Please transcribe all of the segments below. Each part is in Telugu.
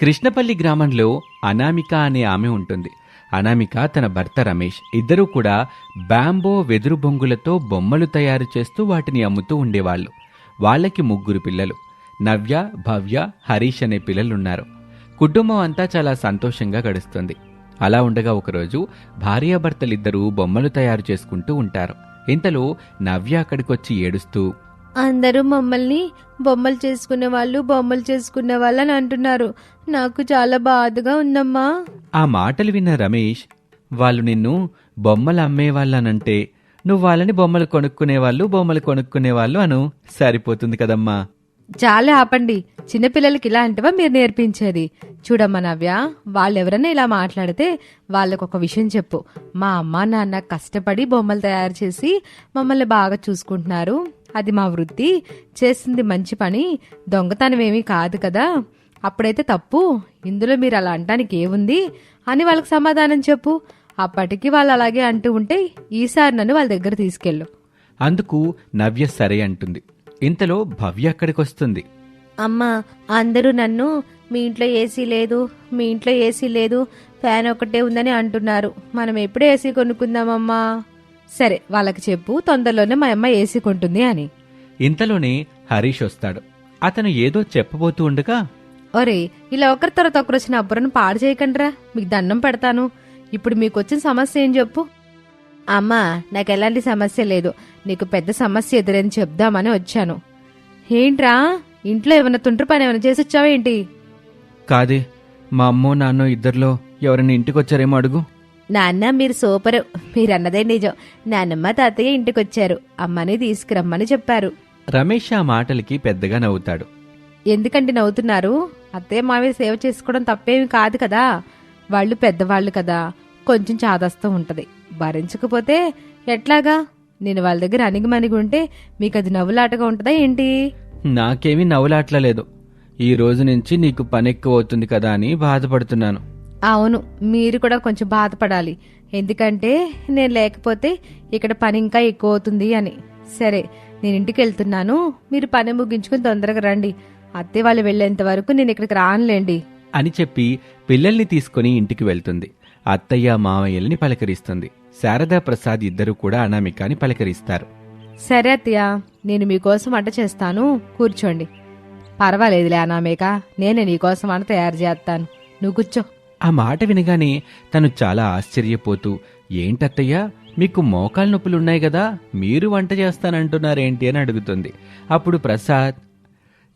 కృష్ణపల్లి గ్రామంలో అనామిక అనే ఆమె ఉంటుంది. అనామిక తన భర్త రమేష్ ఇద్దరూ కూడా బ్యాంబో వెదురు బొంగులతో బొమ్మలు తయారు చేస్తూ వాటిని అమ్ముతూ ఉండేవాళ్ళు. వాళ్ళకి ముగ్గురు పిల్లలు. నవ్య భవ్య హరీష్ అనే పిల్లలున్నారు. కుటుంబం అంతా చాలా సంతోషంగా గడుస్తుంది. అలా ఉండగా ఒకరోజు భార్యాభర్తలిద్దరూ బొమ్మలు తయారు చేసుకుంటూ ఉంటారు. ఇంతలో నవ్య అక్కడికొచ్చి ఏడుస్తూ అందరూ మమ్మల్ని బొమ్మలు చేసుకునే వాళ్ళు బొమ్మలు చేసుకునే వాళ్ళు అని అంటున్నారు. నాకు చాలా బాధగా ఉందమ్మా. ఆ మాటలు విన్న రమేష్ వాళ్ళు నిన్ను బొమ్మలు అమ్మేవాళ్ళనంటే నువ్వు వాళ్ళని బొమ్మలు కొనుక్కునేవాళ్ళు బొమ్మలు కొనుక్కునేవాళ్ళు అను సరిపోతుంది కదమ్మా. చాలా ఆపండి. చిన్నపిల్లలకి ఇలాంటివా మీరు నేర్పించేది? చూడమ్మా నవ్య వాళ్ళెవరైనా ఇలా మాట్లాడితే వాళ్ళకు ఒక విషయం చెప్పు. మా అమ్మ నాన్న కష్టపడి బొమ్మలు తయారు చేసి మమ్మల్ని బాగా చూసుకుంటున్నారు. అది మా వృత్తి. చేసింది మంచి పని. దొంగతనం ఏమీ కాదు కదా. అప్పుడైతే తప్పు. ఇందులో మీరు అలా అంటానికి ఏముంది? అని వాళ్ళకి సమాధానం చెప్పు. అప్పటికి వాళ్ళు అలాగే అంటూ ఉంటే ఈసారి నన్ను వాళ్ళ దగ్గర తీసుకెళ్ళు. అందుకు నవ్య సరే అంటుంది. ఇంతలో భవ్య అక్కడికొస్తుంది. అమ్మా అందరూ నన్ను మీ ఇంట్లో ఏసీ లేదు మీ ఇంట్లో ఏసీ లేదు ఫ్యాన్ ఒకటే ఉందని అంటున్నారు. మనం ఎప్పుడు ఏసీ కొనుక్కుందామమ్మా? సరే వాళ్ళకి చెప్పు. తొందరలోనే మా అమ్మ ఏసీ కొంటుంది అని. ఇంతలోనే హరీష్ వస్తాడు. అతను ఏదో చెప్పబోతూ ఉండగా ఒరే ఇలా ఒకరి తర్వాత ఒకరు వచ్చిన అబ్బురను పాడు చేయకండిరా. మీకు దండం పెడతాను. ఇప్పుడు మీకు వచ్చిన సమస్య ఏం చెప్పు. అమ్మా నాకు ఎలాంటి సమస్య లేదు. నీకు పెద్ద సమస్య ఎదురని చెప్దామని వచ్చాను. ఏంట్రా? ఇంట్లో ఏమైనా తుండ్రు పని ఏమైనా చేసి వచ్చావా ఏంటి? కాదే మా అమ్మో నాన్నో ఇద్దరిలో ఎవరైనా ఇంటికొచ్చారేమో అడుగు. నాన్న మీరు సూపరు. మీరన్నదే నిజం. నాన్నమ్మ తాతయ్య ఇంటికొచ్చారు. అమ్మని తీసుకురమ్మని చెప్పారు. రమేష్ ఆ మాటలకి పెద్దగా నవ్వుతాడు. ఎందుకంటే నవ్వుతున్నారు? అత్తయ్య మావయ్య సేవ చేసుకోవడం తప్పేమి కాదు కదా? వాళ్ళు పెద్దవాళ్ళు కదా. కొంచెం చాదస్తం ఉంటది. భరించకపోతే ఎట్లాగా? నేను వాళ్ళ దగ్గర అణిగిమణిగి ఉంటే మీకు అది నవ్వులాటగా ఉంటుందా ఏంటి? నాకేమీ నవ్వులాట్లేదు. ఈ రోజు నుంచి నీకు పని ఎక్కువ అవుతుంది కదా అని బాధపడుతున్నాను. అవును మీరు కూడా కొంచెం బాధపడాలి. ఎందుకంటే నేను లేకపోతే ఇక్కడ పని ఇంకా ఎక్కువ అవుతుంది అని. సరే నేను ఇంటికి వెళ్తున్నాను. మీరు పని ముగించుకుని తొందరగా రండి. అత్తే వాళ్ళు వెళ్ళేంత వరకు నేను ఇక్కడికి రానులేండి. అని చెప్పి పిల్లల్ని తీసుకుని ఇంటికి వెళ్తుంది. అత్తయ్య మామయ్యల్ని పలకరిస్తుంది. శారదా ప్రసాద్ ఇద్దరు కూడా అనామికాని పలకరిస్తారు. సరే అత్తయ్య నేను మీకోసం వంట చేస్తాను. కూర్చోండి. పర్వాలేదులే అనామేక నేనే నీకోసం వంట తయారు చేస్తాను. నువ్వు కూర్చో. ఆ మాట వినగానే తను చాలా ఆశ్చర్యపోతూ ఏంటత్తయ్య మీకు మోకాలు నొప్పులున్నాయి కదా మీరు వంట చేస్తానంటున్నారేంటి అని అడుగుతుంది. అప్పుడు ప్రసాద్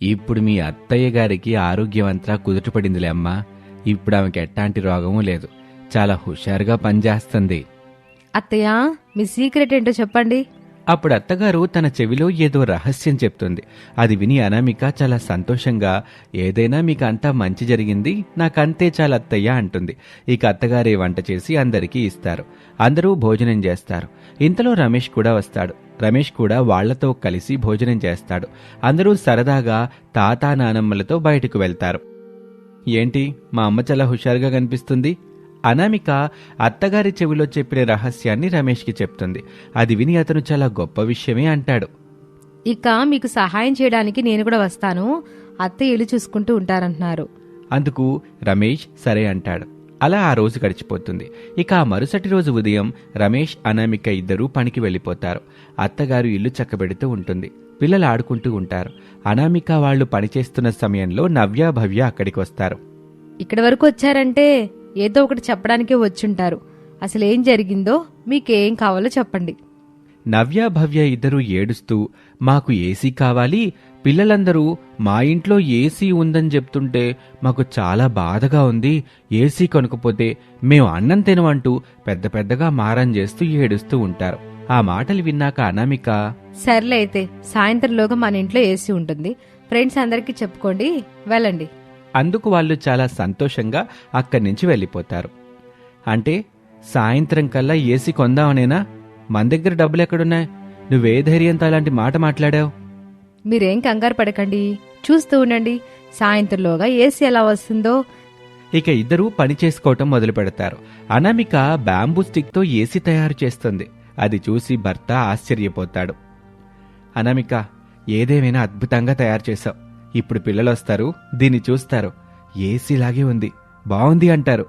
ఇప్పుడు మీ అత్తయ్య గారికి ఆరోగ్యవంతా కుదుటపడిందిలే అమ్మా. ఇప్పుడు ఆమెకి ఎట్లాంటి రోగమూ లేదు. చాలా హుషారుగా పనిచేస్తుంది. అత్తయ్య మీ సీక్రెట్ ఏంటో చెప్పండి. అప్పుడు అత్తగారు తన చెవిలో ఏదో రహస్యం చెప్తుంది. అది విని అనామిక చాలా సంతోషంగా ఏదైనా మీకు అంతా మంచి జరిగింది నాకంతే చాలా అత్తయ్య అంటుంది. ఇక అత్తగారే వంట చేసి అందరికీ ఇస్తారు. అందరూ భోజనం చేస్తారు. ఇంతలో రమేష్ కూడా వస్తాడు. రమేష్ కూడా వాళ్ళతో కలిసి భోజనం చేస్తాడు. అందరూ సరదాగా తాతా నానమ్మలతో బయటకు వెళ్తారు. ఏంటి మా అమ్మ చాలా హుషారుగా కనిపిస్తుంది? అనామిక అత్తగారి చెవిలో చెప్పిన రహస్యాన్ని రమేష్కి చెప్తుంది. అది విని అతను చాలా గొప్ప విషయమే అంటాడు. ఇక మీకు సహాయం చేయడానికి నేను కూడా వస్తాను. అత్తయ్య ఇల్లు చూసుకుంటూ ఉంటారంటున్నారు. అందుకు రమేష్ సరే అంటాడు. అలా ఆ రోజు గడిచిపోతుంది. ఇక ఆ మరుసటి రోజు ఉదయం రమేష్ అనామిక ఇద్దరూ పనికి వెళ్ళిపోతారు. అత్తగారు ఇల్లు చక్కబెడుతూ ఉంటుంది. పిల్లలు ఆడుకుంటూ ఉంటారు. అనామిక వాళ్ళు పనిచేస్తున్న సమయంలో నవ్య భవ్య అక్కడికి వస్తారు. ఇక్కడి వరకు వచ్చారంటే ఏదో ఒకటి చెప్పడానికే వచ్చుంటారు. అసలు ఏం జరిగిందో మీకేం కావాలో చెప్పండి. నవ్య భవ్య ఇద్దరూ ఏడుస్తూ మాకు ఏసీ కావాలి పిల్లలందరూ మా ఇంట్లో ఏసీ ఉందని చెప్తుంటే మాకు చాలా బాధగా ఉంది ఏసీ కొనుక్కపోతే మేము అన్నం తినమంటూ పెద్ద పెద్దగా మారం చేస్తూ ఏడుస్తూ ఉంటారు. ఆ మాటలు విన్నాక అనామిక సర్లే అయితే సాయంత్రంలోగా మన ఇంట్లో ఏసీ ఉంటుంది. ఫ్రెండ్స్ అందరికీ చెప్పుకోండి వెళ్ళండి. అందుకు వాళ్ళు చాలా సంతోషంగా అక్కడి నుంచి వెళ్ళిపోతారు. అంటే సాయంత్రం కల్లా ఏసీ కొందామనేనా? మన దగ్గర డబ్బులు ఎక్కడున్నాయి? నువ్వే ధైర్యంతో అలాంటి మాట మాట్లాడావు. మీరేం కంగారు పడకండి. చూస్తూ ఉండండి. సాయంత్రంలోగా ఏసీ ఎలా వస్తుందో. ఇక ఇద్దరూ పని చేసుకోవటం మొదలు పెడతారు. అనామిక బ్యాంబూ స్టిక్తో ఏసీ తయారు చేస్తుంది. అది చూసి భర్త ఆశ్చర్యపోతాడు. అనామిక ఏదేమైనా అద్భుతంగా తయారు చేశావు ఇప్పుడు పిల్లలు వస్తారు దీన్ని చూస్తారు. ఏసీలాగే ఉంది. బాగుంది అంటారు.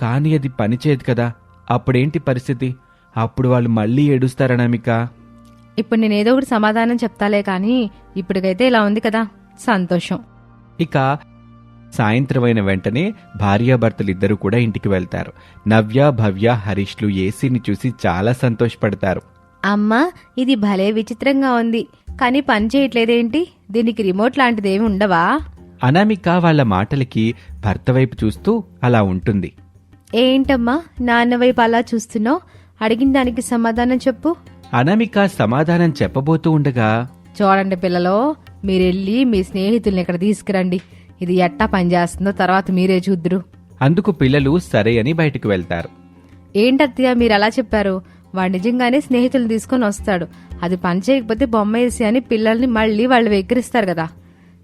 కానీ అది పనిచేయదు కదా. అప్పుడేంటి పరిస్థితి? అప్పుడు వాళ్ళు మళ్ళీ ఏడుస్తారనామిక ఇప్పుడు నేను ఏదో ఒకటి సమాధానం చెప్తాలే కానీ ఇప్పటికైతే ఇలా ఉంది కదా. సంతోషం. ఇక సాయంత్రమైన వెంటనే భార్యాభర్తలిద్దరూ కూడా ఇంటికి వెళ్తారు. నవ్య భవ్య హరీష్లు ఏసీని చూసి చాలా సంతోషపడతారు. అమ్మా ఇది భలే విచిత్రంగా ఉంది. కానీ పని చేయట్లేదేంటి? దీనికి రిమోట్ లాంటిదేమి ఉండవా? అనామిక వాళ్ళ మాటలకి భర్త వైపు చూస్తూ అలా ఉంటుంది. ఏంటమ్మా? నాన్న వైపు అలా చూస్తున్నావు? అడిగిన దానికి సమాధానం చెప్పు. అనామిక సమాధానం చెప్పబోతూ ఉండగా చూడండి పిల్లలో మీరెళ్ళి మీ స్నేహితుల్ని ఇక్కడ తీసుకురండి. ఇది ఎట్టా పనిచేస్తుందో తర్వాత మీరే చూద్దురు. అందుకు పిల్లలు సరే అని బయటకు వెళ్తారు. ఏంటత్తయ్య మీరు అలా చెప్పారు? వాడు నిజంగానే స్నేహితులు తీసుకొని వస్తాడు. అది పని చేయకపోతే బొమ్మ వేసి అని పిల్లల్ని మళ్ళీ వాళ్ళు వెక్కిరిస్తారు కదా.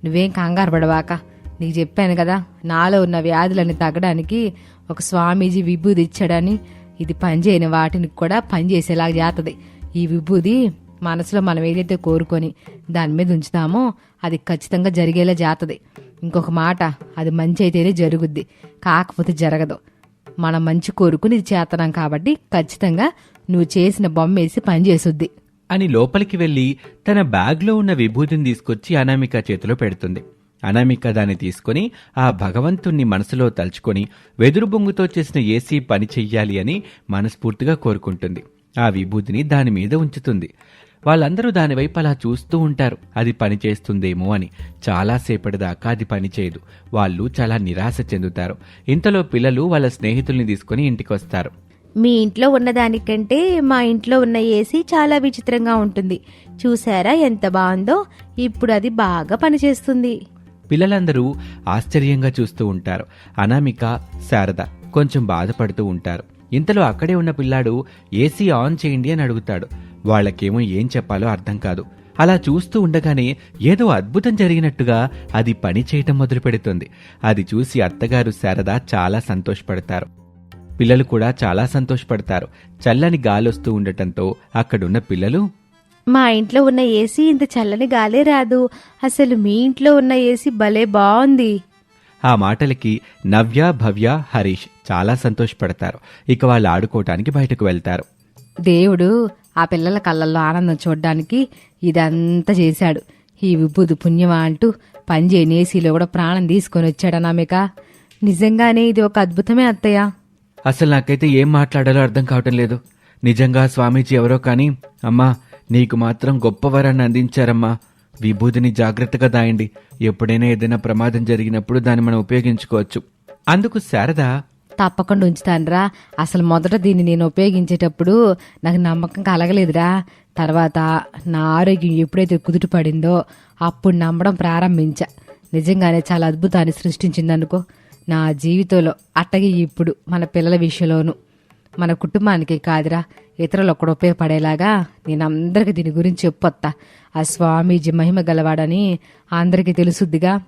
నువ్వేం కంగారు పడవాక. నీకు చెప్పాను కదా నాలో ఉన్న వ్యాధులని తగ్గడానికి ఒక స్వామీజీ విభూది ఇచ్చాడని. ఇది పనిచేయని వాటిని కూడా పని చేసేలాగా చేస్తుంది ఈ విభూది మనసులో మనం ఏదైతే కోరుకొని దాని మీద ఉంచుతామో అది ఖచ్చితంగా జరిగేలా చేస్తుంది ఇంకొక మాట అది మంచి అయితేనే జరుగుద్ది. కాకపోతే జరగదు. మనం మంచి కోరుకుని ఇది చేస్తున్నాం కాబట్టి ఖచ్చితంగా నువ్వు చేసిన బొమ్మ వేసి పని అని లోపలికి వెళ్ళి తన బ్యాగ్లో ఉన్న విభూతిని తీసుకొచ్చి అనామిక చేతిలో పెడుతుంది. అనామిక దాన్ని తీసుకొని ఆ భగవంతుణ్ణి మనసులో తలుచుకొని వెదురు బొంగుతో చేసిన ఏసీ పని చెయ్యాలి అని మనస్ఫూర్తిగా కోరుకుంటుంది. ఆ విభూతిని దాని మీద ఉంచుతుంది. వాళ్ళందరూ దానివైపు అలా చూస్తూ ఉంటారు. అది పని చేస్తుందేమో అని. చాలాసేపటి దాకా అది పనిచేయదు వాళ్ళు చాలా నిరాశ చెందుతారు. ఇంతలో పిల్లలు వాళ్ళ స్నేహితుల్ని తీసుకుని ఇంటికి వస్తారు మీ ఇంట్లో ఉన్నదానికంటే మా ఇంట్లో ఉన్న ఏసీ చాలా విచిత్రంగా ఉంటుంది. చూసారా ఎంత బాగుందో? ఇప్పుడు అది బాగా పనిచేస్తుంది. పిల్లలందరూ ఆశ్చర్యంగా చూస్తూ ఉంటారు. అనామిక శారద కొంచెం బాధపడుతూ ఉంటారు. ఇంతలో అక్కడే ఉన్న పిల్లాడు ఏసీ ఆన్ చేయండి అని అడుగుతాడు. వాళ్ళకేమో ఏం చెప్పాలో అర్థం కాదు. అలా చూస్తూ ఉండగానే ఏదో అద్భుతం జరిగినట్టుగా అది పని చేయటం మొదలు పెడుతుంది అది చూసి అత్తగారు శారద చాలా సంతోషపడతారు. పిల్లలు కూడా చాలా సంతోషపడతారు. చల్లని గాలొస్తూ ఉండటంతో అక్కడున్న పిల్లలు మా ఇంట్లో ఉన్న ఏసీ ఇంత చల్లని గాలే రాదు. అసలు మీ ఇంట్లో ఉన్న ఏసీ భలే బాగుంది ఆ మాటలకి నవ్య భవ్య హరీష్ చాలా సంతోషపడతారు. ఇక వాళ్ళు ఆడుకోవటానికి బయటకు వెళ్తారు. దేవుడు ఆ పిల్లల కళ్ళల్లో ఆనందం చూడడానికి ఇదంతా చేశాడు. ఈ విభూది పుణ్యమా అంటూ పనిచేయని ఏసీలో కూడా ప్రాణం తీసుకొని వచ్చాడు అనామిక నిజంగానే ఇది ఒక అద్భుతమే అత్తయ్య. అసలు నాకైతే ఏం మాట్లాడాలో అర్థం కావటం లేదు. నిజంగా స్వామీజీ ఎవరో కానీ అమ్మా నీకు మాత్రం గొప్ప వరాన్ని అందించారమ్మా. విభూతిని జాగ్రత్తగా దాయండి. ఎప్పుడైనా ఏదైనా ప్రమాదం జరిగినప్పుడు దాన్ని మనం ఉపయోగించుకోవచ్చు. అందుకు శారద తప్పకుండా ఉంచుతానురా. అసలు మొదట దీన్ని నేను ఉపయోగించేటప్పుడు నాకు నమ్మకం కలగలేదురా. తర్వాత నా ఆరోగ్యం ఎప్పుడైతే కుదుట పడిందో అప్పుడు నమ్మడం ప్రారంభించా. నిజంగానే చాలా అద్భుతాన్ని సృష్టించిందనుకో. నా జీవితంలో అట్టగే ఇప్పుడు మన పిల్లల విషయంలోనూ మన కుటుంబానికి కాదురా ఇతరులు ఒకడు ఉపయోగపడేలాగా నేను అందరికీ దీని గురించి చెప్పొత్తా ఆ స్వామీజీ మహిమ గలవాడని అందరికీ తెలుసుద్దిగా.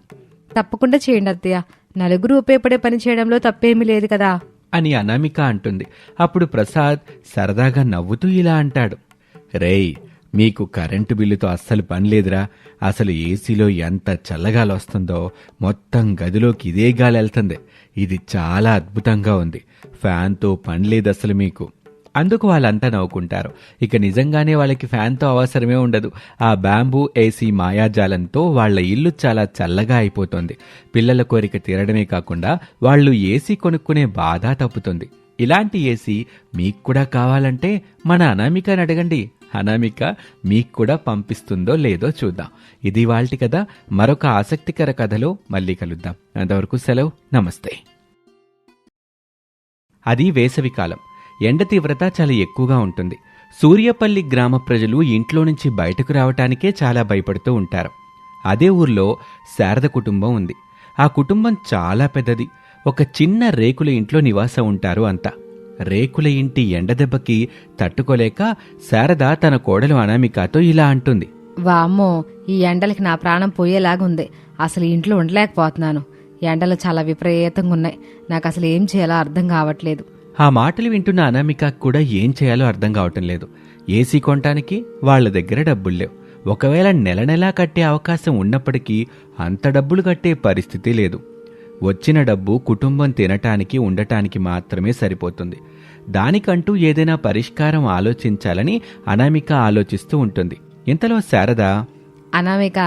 తప్పకుండా చేయండి అత్తయ్య. నలుగురు ఉపయోగపడే పని చేయడంలో తప్పేమీ లేదు కదా. అని అనామిక అంటుంది. అప్పుడు ప్రసాద్ సరదాగా నవ్వుతూ ఇలా అంటాడు. రేయ్ మీకు కరెంటు బిల్లుతో అస్సలు పని లేదురా. అసలు ఏసీలో ఎంత చల్లగాలి వస్తుందో మొత్తం గదిలోకి ఇదే గాలి వెళ్తుంది. ఇది చాలా అద్భుతంగా ఉంది. ఫ్యాన్తో పని లేదు అసలు మీకు. అందుకు వాళ్ళంతా నవ్వుకుంటారు. ఇక నిజంగానే వాళ్ళకి ఫ్యాన్తో అవసరమే ఉండదు. ఆ బ్యాంబూ ఏసీ మాయాజాలంతో వాళ్ళ ఇల్లు చాలా చల్లగా అయిపోతుంది. పిల్లల కోరిక తీరడమే కాకుండా వాళ్ళు ఏసీ కొనుక్కునే బాధ తప్పుతుంది. ఇలాంటి ఏసీ మీకు కూడా కావాలంటే మన అనామికని అడగండి. అనామిక మీకు కూడా పంపిస్తుందో లేదో చూద్దాం. ఇది వాళ్ళటి కదా మరొక ఆసక్తికర కథలో మళ్ళీ కలుద్దాం. అంతవరకు సెలవు. నమస్తే. అది వేసవికాలం ఎండ తీవ్రత చాలా ఎక్కువగా ఉంటుంది. సూర్యపల్లి గ్రామ ప్రజలు ఇంట్లో నుంచి బయటకు రావటానికే చాలా భయపడుతూ ఉంటారు. అదే ఊర్లో శారద కుటుంబం ఉంది. ఆ కుటుంబం చాలా పెద్దది. ఒక చిన్న రేకుల ఇంట్లో నివాసం ఉంటారు అంతా. రేకుల ఇంటి ఎండదెబ్బకి తట్టుకోలేక శారద తన కోడలు అనామికతో ఇలా అంటుంది. వామ్మో ఈ ఎండలకి నా ప్రాణం పోయేలాగుంది. అసలు ఇంట్లో ఉండలేకపోతున్నాను. ఎండలు చాలా విపరీతంగా ఉన్నాయి నాకు అసలు ఏం చేయాలో అర్థం కావట్లేదు. ఆ మాటలు వింటున్న అనామిక కూడా ఏం చేయాలో అర్థం కావటం లేదు. ఏసీ కొనటానికి వాళ్ళ దగ్గర డబ్బులు లేవు. ఒకవేళ నెల నెలా కట్టే అవకాశం ఉన్నప్పటికీ అంత డబ్బులు కట్టే పరిస్థితి లేదు. వచ్చిన డబ్బు కుటుంబం తినటానికి ఉండటానికి మాత్రమే సరిపోతుంది. దానికంటూ ఏదైనా పరిష్కారం ఆలోచించాలని అనామిక ఆలోచిస్తూ ఉంటుంది. ఇంతలో శారద అనామిక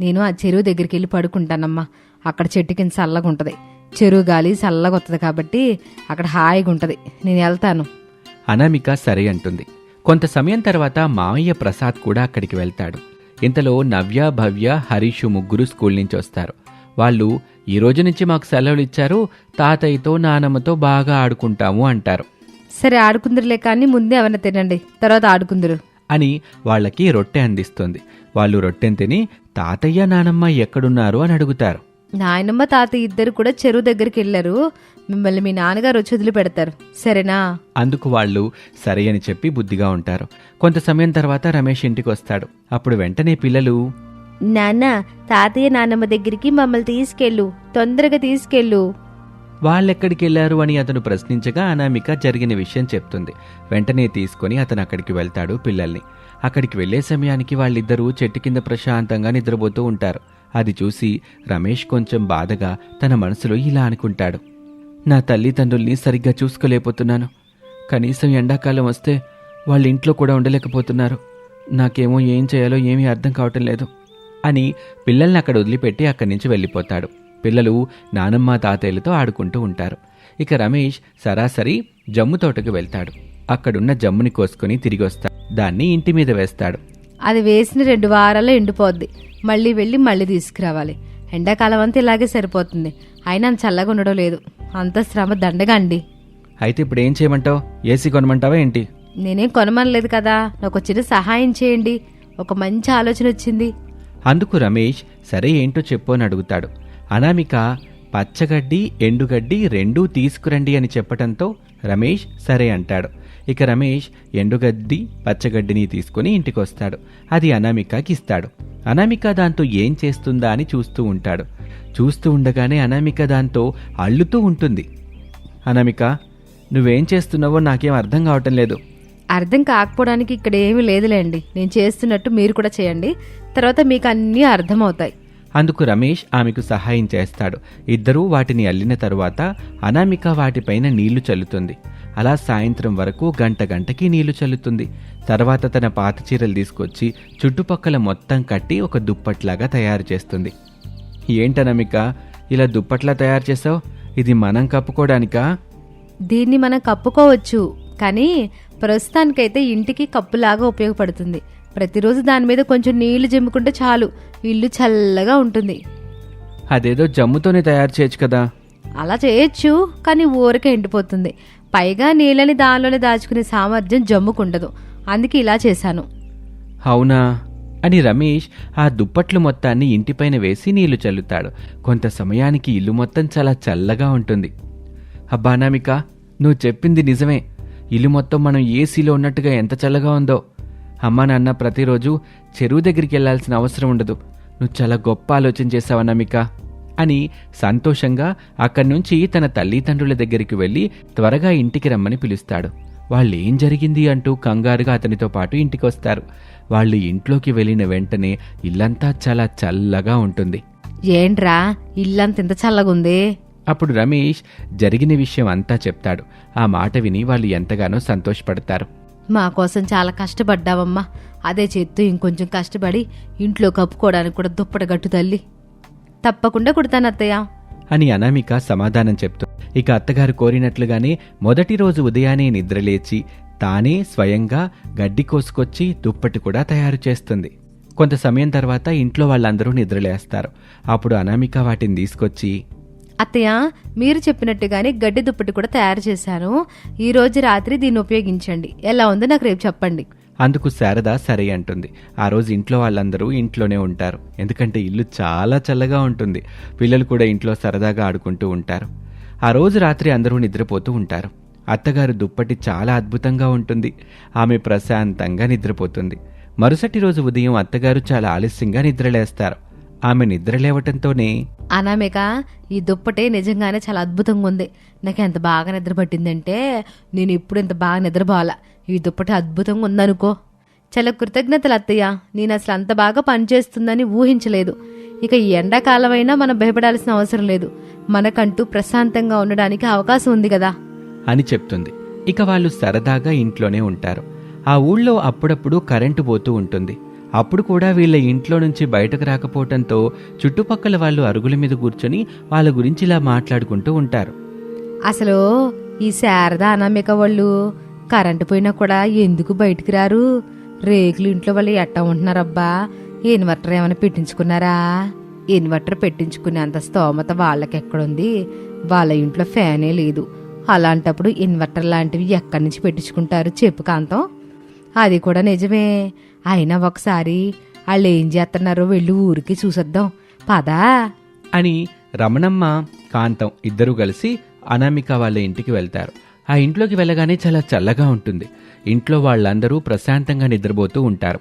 నేను ఆ చెరువు దగ్గరికి వెళ్ళి పడుకుంటానమ్మా. అక్కడ చెట్టు కింద చల్లగా ఉంటుంది. చెరువు గాలి చల్లగా వస్తుంది కాబట్టి అక్కడ హాయిగా ఉంటుంది. నేను వెళ్తాను. అనామిక సరే అంటుంది. కొంత సమయం తర్వాత మామయ్య ప్రసాద్ కూడా అక్కడికి వెళ్తాడు. ఇంతలో నవ్య భవ్య హరీషు ముగ్గురు స్కూల్ నుంచి వస్తారు. వాళ్ళు ఈ రోజు నుంచి మాకు సెలవులు ఇచ్చారు. తాతయ్యతో నానమ్మతో బాగా ఆడుకుంటాము అంటారు. సరే ఆడుకుందరులే కానీ ముందే ఏమైనా తినండి. తర్వాత ఆడుకుందరు. అని వాళ్ళకి రొట్టె అందిస్తుంది. వాళ్ళు రొట్టెని తిని తాతయ్య నానమ్మ ఎక్కడున్నారు అని అడుగుతారు. నాయనమ్మ తాత ఇద్దరు కూడా చెరువు దగ్గరికి వెళ్ళారు. మిమ్మల్ని మీ నాన్నగారు వచ్చి వదిలి పెడతారు. సరేనా? అందుకు వాళ్ళు సరే అని చెప్పి బుద్ధిగా ఉంటారు. కొంత సమయం తర్వాత రమేష్ ఇంటికి వస్తాడు. అప్పుడు వెంటనే పిల్లలు నాన్న తాతయ్య నాన్నమ్మ దగ్గరికి మమ్మల్ని తీసుకెళ్ళు. తొందరగా తీసుకెళ్ళు. వాళ్ళెక్కడికి వెళ్ళారు అని అతను ప్రశ్నించగా అనామిక జరిగిన విషయం చెప్తుంది. వెంటనే తీసుకొని అతను అక్కడికి వెళ్తాడు పిల్లల్ని. అక్కడికి వెళ్ళే సమయానికి వాళ్ళిద్దరూ చెట్టు కింద ప్రశాంతంగా నిద్రపోతూ ఉంటారు. అది చూసి రమేష్ కొంచెం బాధగా తన మనసులో ఇలా అనుకుంటాడు. నా తల్లిదండ్రుల్ని సరిగ్గా చూసుకోలేకపోతున్నాను. కనీసం ఎండాకాలం వస్తే వాళ్ళ ఇంట్లో కూడా ఉండలేకపోతున్నారు. నాకేమో ఏం చేయాలో ఏమీ అర్థం కావటం లేదు. అని పిల్లల్ని అక్కడ వదిలిపెట్టి అక్కడి నుంచి వెళ్ళిపోతాడు. పిల్లలు నానమ్మ తాతయ్యలతో ఆడుకుంటూ ఉంటారు. ఇక రమేష్ సరాసరి జమ్ము తోటకు వెళ్తాడు. అక్కడున్న జమ్ముని కోసుకొని తిరిగి వస్తాడు. దాన్ని ఇంటి మీద వేస్తాడు. అది వేసిన రెండు వారాల్లో ఎండిపోద్ది. మళ్ళీ వెళ్ళి మళ్ళీ తీసుకురావాలి. ఎండాకాలం అంతా ఇలాగే సరిపోతుంది. అయినా చల్లగా ఉండడం లేదు. అంత శ్రమ దండగా అండి. అయితే ఇప్పుడు ఏం చేయమంటావు? ఏసీ కొనమంటావా ఏంటి? నేనేం కొనమనలేదు కదా. నాకు చిన్న సహాయం చేయండి. ఒక మంచి ఆలోచన వచ్చింది. అందుకు రమేష్ సరే ఏంటో చెప్పు అని అడుగుతాడు. అనామిక పచ్చగడ్డి ఎండుగడ్డి రెండూ తీసుకురండి అని చెప్పటంతో రమేష్ సరే అంటాడు. ఇక రమేష్ ఎండుగడ్డి పచ్చగడ్డిని తీసుకుని ఇంటికొస్తాడు. అది అనామికకి ఇస్తాడు. అనామిక దాంతో ఏం చేస్తుందా అని చూస్తూ ఉంటాడు. చూస్తూ ఉండగానే అనామిక దాంతో అల్లుతూ ఉంటుంది. అనామిక నువ్వేం చేస్తున్నావో నాకేం అర్థం కావటం లేదు. అర్థం కాకపోవడానికి ఇక్కడ ఏమీ లేదులేండి. నేను చేస్తున్నట్టు మీరు కూడా చేయండి. తర్వాత మీకు అన్నీ అర్థమవుతాయి. అందుకు రమేష్ ఆమెకు సహాయం చేస్తాడు. ఇద్దరూ వాటిని అల్లిన తరువాత అనామిక వాటిపైన నీళ్ళు చల్లుతుంది. అలా సాయంత్రం వరకు గంట గంటకి నీళ్ళు చల్లుతుంది. తర్వాత తన పాత చీరలు తీసుకొచ్చి చుట్టుపక్కల మొత్తం కట్టి ఒక దుప్పట్లాగా తయారు చేస్తుంది. ఏంటనమిక ఇలా దుప్పట్లా తయారు చేసావు ఇది మనం కప్పుకోవడానికా దీన్ని మనం కప్పుకోవచ్చు. కానీ ప్రస్తుతానికైతే ఇంటికి కప్పులాగా ఉపయోగపడుతుంది. ప్రతిరోజు దాని మీద కొంచెం నీళ్ళు జమ్ముకుంటే చాలు. ఇల్లు చల్లగా ఉంటుంది. అదేదో జమ్ముతోనే తయారు చేయొచ్చు కదా. అలా చేయొచ్చు కానీ ఊరికే ఎండిపోతుంది. పైగా నీళ్ళని దానిలోనే దాచుకునే సామర్థ్యం జమ్ముకుండదు. అందుకే ఇలా చేశాను. అవునా? అని రమేష్ ఆ దుప్పట్లు మొత్తాన్ని ఇంటిపైన వేసి నీళ్ళు చల్లుతాడు. కొంత సమయానికి ఇల్లు మొత్తం చాలా చల్లగా ఉంటుంది. అబ్బా అనామిక నువ్వు చెప్పింది నిజమే. ఇల్లు మొత్తం మనం ఏసీలో ఉన్నట్టుగా ఎంత చల్లగా ఉందో. అమ్మా నాన్న ప్రతిరోజు చెరువు దగ్గరికి వెళ్ళాల్సిన అవసరం ఉండదు. నువ్వు చాలా గొప్ప ఆలోచన చేశావు అనామిక అని సంతోషంగా అక్కడి నుంచి తన తల్లిదండ్రుల దగ్గరికి వెళ్ళి త్వరగా ఇంటికి రమ్మని పిలుస్తాడు. వాళ్ళు ఏం జరిగింది అంటూ కంగారుగా అతనితో పాటు ఇంటికి వస్తారు వాళ్ళు ఇంట్లోకి వెళ్ళిన వెంటనే ఇల్లంతా చాలా చల్లగా ఉంటుంది. ఏంట్రా ఇల్లంత ఇంత చల్లగుంది? అప్పుడు రమేష్ జరిగిన విషయం అంతా చెప్తాడు. ఆ మాట విని వాళ్ళు ఎంతగానో సంతోషపడతారు. మా కోసం చాలా కష్టపడ్డావమ్మా. అదే చేత్తూ ఇంకొంచెం కష్టపడి ఇంట్లో కప్పుకోవడానికి కూడా దుప్పట గట్టు తల్లి. తప్పకుండా కుడతాను అత్తయ్య. అని అనామిక సమాధానం చెప్తూ ఇక అత్తగారు కోరినట్లుగానే మొదటి రోజు ఉదయాన్నే నిద్రలేచి తానే స్వయంగా గడ్డి కోసుకొచ్చి దుప్పటి కూడా తయారు చేస్తుంది. కొంత సమయం తర్వాత ఇంట్లో వాళ్ళందరూ నిద్రలేస్తారు. అప్పుడు అనామిక వాటిని తీసుకొచ్చి అత్తయ్య మీరు చెప్పినట్టుగానే గడ్డి దుప్పటి కూడా తయారు చేశాను. ఈ రోజు రాత్రి దీన్ని ఉపయోగించండి. ఎలా ఉందో నాకు రేపు చెప్పండి. అందుకు శారద సరే అంటుంది. ఆ రోజు ఇంట్లో వాళ్ళందరూ ఇంట్లోనే ఉంటారు. ఎందుకంటే ఇల్లు చాలా చల్లగా ఉంటుంది. పిల్లలు కూడా ఇంట్లో సరదాగా ఆడుకుంటూ ఉంటారు. ఆ రోజు రాత్రి అందరూ నిద్రపోతూ ఉంటారు. అత్తగారు దుప్పటి చాలా అద్భుతంగా ఉంటుంది. ఆమె ప్రశాంతంగా నిద్రపోతుంది. మరుసటి రోజు ఉదయం అత్తగారు చాలా ఆలస్యంగా నిద్రలేస్తారు. ఆమె నిద్రలేవటంతోనే అనామిక ఈ దుప్పటే నిజంగానే చాలా అద్భుతంగా ఉంది. నాకు ఎంత బాగా నిద్ర పట్టిందంటే నేను ఇప్పుడు ఇంత బాగా నిద్రపోవాలా. ఈ దుప్పటి అద్భుతంగా ఉందనుకో. చాలా కృతజ్ఞతలు అత్తయ్య. నేను అసలు అంత బాగా పనిచేస్తుందని ఊహించలేదు. ఇక ఈ ఎండాకాలమైనా మనం భయపడాల్సిన అవసరం లేదు. మనకంటూ ప్రశాంతంగా ఉండడానికి అవకాశం ఉంది కదా. అని చెప్తుంది. ఇక వాళ్ళు సరదాగా ఇంట్లోనే ఉంటారు. ఆ ఊళ్ళో అప్పుడప్పుడు కరెంటు పోతూ ఉంటుంది. అప్పుడు కూడా వీళ్ళ ఇంట్లో నుంచి బయటకు రాకపోవటంతో చుట్టుపక్కల వాళ్ళు అరుగుల మీద కూర్చొని వాళ్ళ గురించి ఇలా మాట్లాడుకుంటూ ఉంటారు. అసలు ఈ శారద అనామిక వాళ్ళు కరెంటు పోయినా కూడా ఎందుకు బయటికి రారు? రేకులు ఇంట్లో వాళ్ళు ఎట్టా ఉంటున్నారబ్బా? ఇన్వర్టర్ ఏమైనా పెట్టించుకున్నారా? ఇన్వర్టర్ పెట్టించుకునేంత స్తోమత వాళ్ళకి ఎక్కడుంది వాళ్ళ ఇంట్లో ఫ్యానే లేదు. అలాంటప్పుడు ఇన్వర్టర్ లాంటివి ఎక్కడి నుంచి పెట్టించుకుంటారు? చెప్పు కాంతం. అది కూడా నిజమే. అయినా ఒకసారి వాళ్ళు ఏం చేస్తున్నారో వెళ్ళి ఊరికి చూసొద్దాం. పదా. అని రమణమ్మ కాంతం ఇద్దరూ కలిసి అనామిక వాళ్ళ ఇంటికి వెళ్తారు. ఆ ఇంట్లోకి వెళ్ళగానే చాలా చల్లగా ఉంటుంది. ఇంట్లో వాళ్ళందరూ ప్రశాంతంగా నిద్రపోతూ ఉంటారు.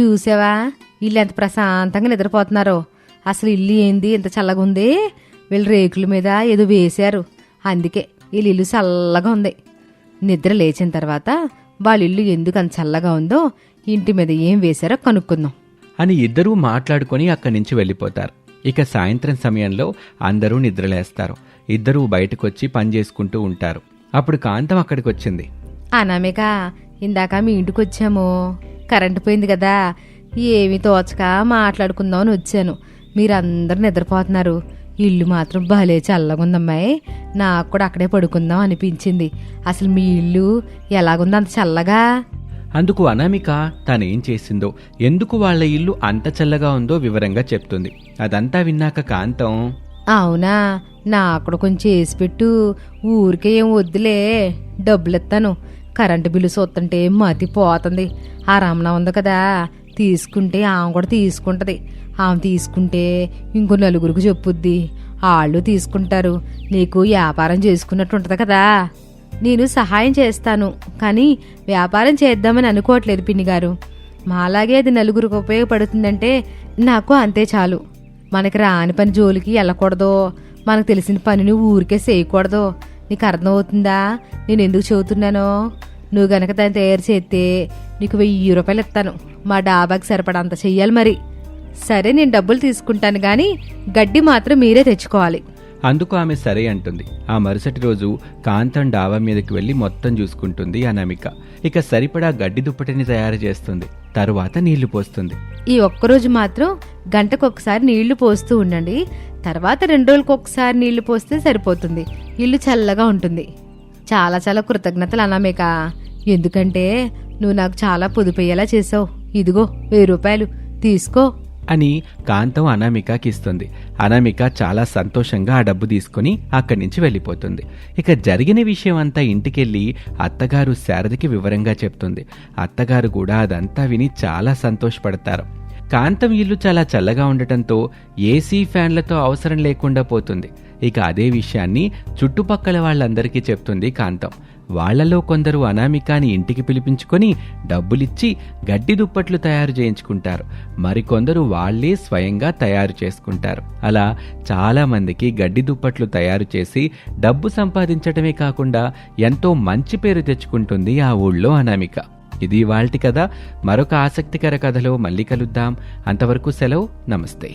చూసావా? ఇల్లు ఎంత ప్రశాంతంగా నిద్రపోతున్నారో. అసలు ఇల్లు ఏంది? ఎంత చల్లగా ఉంది? వీళ్ళు రేకుల మీద ఏదో వేశారు. అందుకే వీళ్ళ ఇల్లు చల్లగా ఉంది. నిద్ర లేచిన తర్వాత వాళ్ళ ఇల్లు ఎందుకు అంత చల్లగా ఉందో ఇంటి మీద ఏం వేశారో కనుక్కుందాం. అని ఇద్దరూ మాట్లాడుకొని అక్కడి నుంచి వెళ్ళిపోతారు. ఇక సాయంత్రం సమయంలో అందరూ నిద్రలేస్తారు. ఇద్దరూ బయటకొచ్చి పని చేసుకుంటూ ఉంటారు. అప్పుడు కాంతం అక్కడికి వచ్చింది అనామిక ఇందాక మీ ఇంటికి వచ్చాము కరెంటు పోయింది కదా. ఏమి తోచక మాట్లాడుకుందాం అని వచ్చాను. మీరందరూ నిద్రపోతున్నారు. ఇల్లు మాత్రం భలే చల్లగుందమ్మాయి. నాకు కూడా అక్కడే పడుకుందాం అనిపించింది. అసలు మీ ఇల్లు ఎలాగుంది అంత చల్లగా? అందుకు అనామిక తానేం చేసిందో ఎందుకు వాళ్ళ ఇల్లు అంత చల్లగా ఉందో వివరంగా చెప్తుంది. అదంతా విన్నాక కాంతం అవునా? నాకు కూడా కొంచెం వేసి పెట్టు. ఊరికే ఏం వద్దులే. డబ్బులిస్తాను కరెంటు బిల్లు చూస్తుంటే మతి పోతుంది ఆ రమణ ఉంది కదా. తీసుకుంటే ఆమె కూడా తీసుకుంటది. ఆమె తీసుకుంటే ఇంకో నలుగురికి చెప్పుద్ది. వాళ్ళు తీసుకుంటారు. నీకు వ్యాపారం చేసుకున్నట్టు ఉంటుంది కదా. నేను సహాయం చేస్తాను కానీ వ్యాపారం చేద్దామని అనుకోవట్లేదు పిన్ని గారు మాలాగే అది నలుగురికి ఉపయోగపడుతుందంటే నాకు అంతే చాలు. మనకి రాని పని జోలికి వెళ్ళకూడదో మనకు తెలిసిన పనిని ఊరికే చేయకూడదు నీకు అర్థమవుతుందా? నేను ఎందుకు చెబుతున్నానో? నువ్వు గనక దాన్ని తయారు చేస్తే నీకు వెయ్యి రూపాయలు ఇస్తాను. మా డాబాకి సరిపడంత చెయ్యాలి మరి. సరే నేను డబ్బులు తీసుకుంటాను కానీ గడ్డి మాత్రం మీరే తెచ్చుకోవాలి. అందుకు ఆమె సరే అంటుంది. ఆ మరుసటి రోజు కాంతం డాబా మీదకి వెళ్ళి మొత్తం చూసుకుంటుంది అనామిక. ఇక సరిపడా గడ్డి దుప్పటిని తయారు చేస్తుంది. తరువాత నీళ్ళు పోస్తుంది. ఈ ఒక్కరోజు మాత్రం గంటకు ఒకసారి నీళ్ళు పోస్తూ ఉండండి. తర్వాత రెండు రోజులకు ఒకసారి నీళ్ళు పోస్తే సరిపోతుంది. ఇల్లు చల్లగా ఉంటుంది. చాలా చాలా కృతజ్ఞతలు అనామేక. ఎందుకంటే నువ్వు నాకు చాలా పొదుపయ్యేలా చేసావు. ఇదిగో వెయ్యి రూపాయలు. తీసుకో. అని కాంతం అనామికకి ఇస్తుంది. అనామిక చాలా సంతోషంగా ఆ డబ్బు తీసుకుని అక్కడి నుంచి వెళ్ళిపోతుంది. ఇక జరిగిన విషయం అంతా ఇంటికెళ్ళి అత్తగారు శారదకి వివరంగా చెప్తుంది. అత్తగారు కూడా అదంతా విని చాలా సంతోషపడతారు. కాంతం ఇల్లు చాలా చల్లగా ఉండటంతో ఏసీ ఫ్యాన్లతో అవసరం లేకుండా పోతుంది. ఇక అదే విషయాన్ని చుట్టుపక్కల వాళ్ళందరికీ చెప్తుంది కాంతం. వాళ్ళలో కొందరు అనామికాని ఇంటికి పిలిపించుకొని డబ్బులిచ్చి గడ్డి దుప్పట్లు తయారు చేయించుకుంటారు. మరికొందరు వాళ్ళే స్వయంగా తయారు చేసుకుంటారు. అలా చాలా మందికి గడ్డి దుప్పట్లు తయారు చేసి డబ్బు సంపాదించటమే కాకుండా ఎంతో మంచి పేరు తెచ్చుకుంటుంది ఆ ఊళ్ళో అనామిక. ఇది వాళ్ళటి కథ. మరొక ఆసక్తికర కథలో మళ్ళీ కలుద్దాం. అంతవరకు సెలవు. నమస్తే.